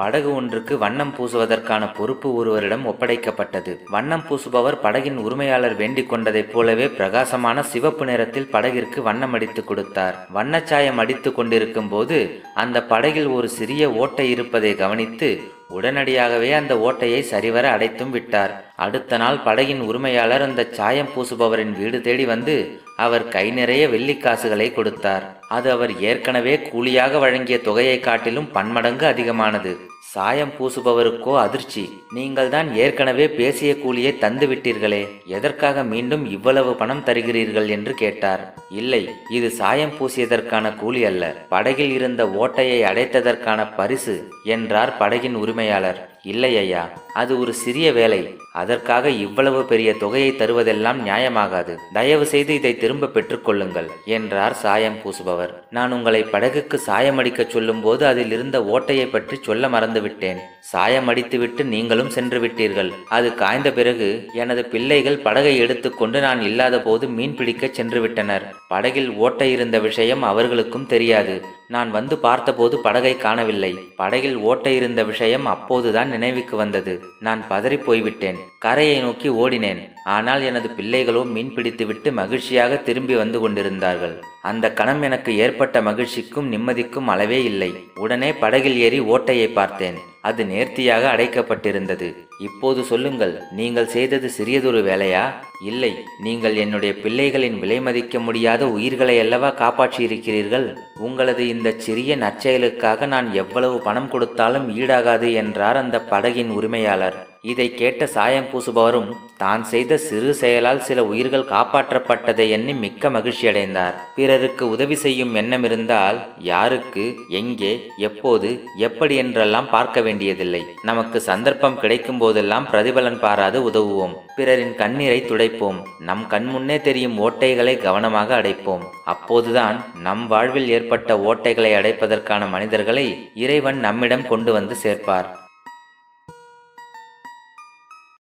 படகு ஒன்றுக்கு வண்ணம் பூசுவதற்கான பொறுப்பு ஒருவரிடம் ஒப்படைக்கப்பட்டது. வண்ணம் பூசுபவர் படகின் உரிமையாளர் வேண்டிக் கொண்டதைப் போலவே பிரகாசமான சிவப்பு நிறத்தில் படகிற்கு வண்ணம் அடித்து கொடுத்தார். வண்ணச்சாயம் அடித்து கொண்டிருக்கும் போது அந்த படகில் ஒரு சிறிய ஓட்டை இருப்பதை கவனித்து உடனடியாகவே அந்த ஓட்டையை சரிவர அடைத்தும் விட்டார். அடுத்த நாள் படகின் உரிமையாளர் அந்த சாயம் பூசுபவரின் வீடு தேடி வந்து அவர் கை நிறைய வெள்ளிக்காசுகளை கொடுத்தார். அது அவர் ஏற்கனவே கூலியாக வழங்கிய தொகையை காட்டிலும் பன்மடங்கு அதிகமானது. சாயம் பூசுபவருக்கோ அதிர்ச்சி. நீங்கள் தான் ஏற்கனவே பேசிய கூலியை தந்து விட்டீர்களே எதற்காக மீண்டும் இவ்வளவு பணம் தருகிறீர்கள் என்று கேட்டார். இல்லை இது சாயம் பூசியதற்கான கூலி அல்ல. படகில் இருந்த ஓட்டையை அடைத்ததற்கான பரிசு என்றார் படகின் உரிமையாளர். இல்லை ஐயா அது ஒரு சிறிய வேலை. அதற்காக இவ்வளவு பெரிய தொகையை தருவதெல்லாம் நியாயமாகாது. தயவு செய்து இதை திரும்ப பெற்றுக்கொள்ளுங்கள் என்றார் சாயம் பூசுபவர். நான் உங்களை படகுக்கு சாயம் அடிக்கச் சொல்லும்போது அதில் இருந்த ஓட்டையை பற்றி சொல்ல மறந்துவிட்டேன். சாயம் அடித்துவிட்டு நீங்களும் சென்று விட்டீர்கள். அது காய்ந்த பிறகு எனது பிள்ளைகள் படகை எடுத்துக்கொண்டு நான் இல்லாத போது மீன் பிடிக்கச் சென்று விட்டனர். படகில் ஓட்டை இருந்த விஷயம் அவர்களுக்கும் தெரியாது. நான் வந்து பார்த்தபோது படகை காணவில்லை. படகில் ஓட்டை இருந்த விஷயம் அப்போதுதான் நினைவுக்கு வந்தது. நான் பதறிப் போய்விட்டேன் கரையை நோக்கி ஓடினேன். ஆனால் எனது பிள்ளைகளோ மீன் பிடித்துவிட்டு மகிழ்ச்சியாக திரும்பி வந்து கொண்டிருந்தார்கள். அந்த கணம் எனக்கு ஏற்பட்ட மகிழ்ச்சிக்கும் நிம்மதிக்கும் அளவே இல்லை. உடனே படகில் ஏறி ஓட்டையை பார்த்தேன். அது நேர்த்தியாக அடைக்கப்பட்டிருந்தது. இப்போது சொல்லுங்கள் நீங்கள் செய்தது சிறியதொரு வேலையா? இல்லை நீங்கள் என்னுடைய பிள்ளைகளின் விலை மதிக்க முடியாத உயிர்களை அல்லவா காப்பாற்றியிருக்கிறீர்கள்? உங்களது இந்த சிறிய நற்செயலுக்காக நான் எவ்வளவு பணம் கொடுத்தாலும் ஈடாகாது என்றார் அந்த படகின் உரிமையாளர். இதை கேட்ட சாயம் பூசுபவரும் தான் செய்த சிறு செயலால் சில உயிர்கள் காப்பாற்றப்பட்டதை எண்ணி மிக்க மகிழ்ச்சியடைந்தார் பிறருக்கு உதவி செய்யும் எண்ணம் இருந்தால் யாருக்கு எங்கே எப்போது எப்படி என்றெல்லாம் பார்க்க வேண்டியதில்லை. நமக்கு சந்தர்ப்பம் கிடைக்கும் போதெல்லாம் பிரதிபலன் பாராது உதவுவோம். பிறரின் கண்ணீரை துடைப்போம். நம் கண்முன்னே தெரியும் ஓட்டைகளை கவனமாக அடைப்போம். அப்போதுதான் நம் வாழ்வில் ஏற்பட்ட ஓட்டைகளை அடைப்பதற்கான மனிதர்களை இறைவன் நம்மிடம் கொண்டு வந்து சேர்ப்பார்.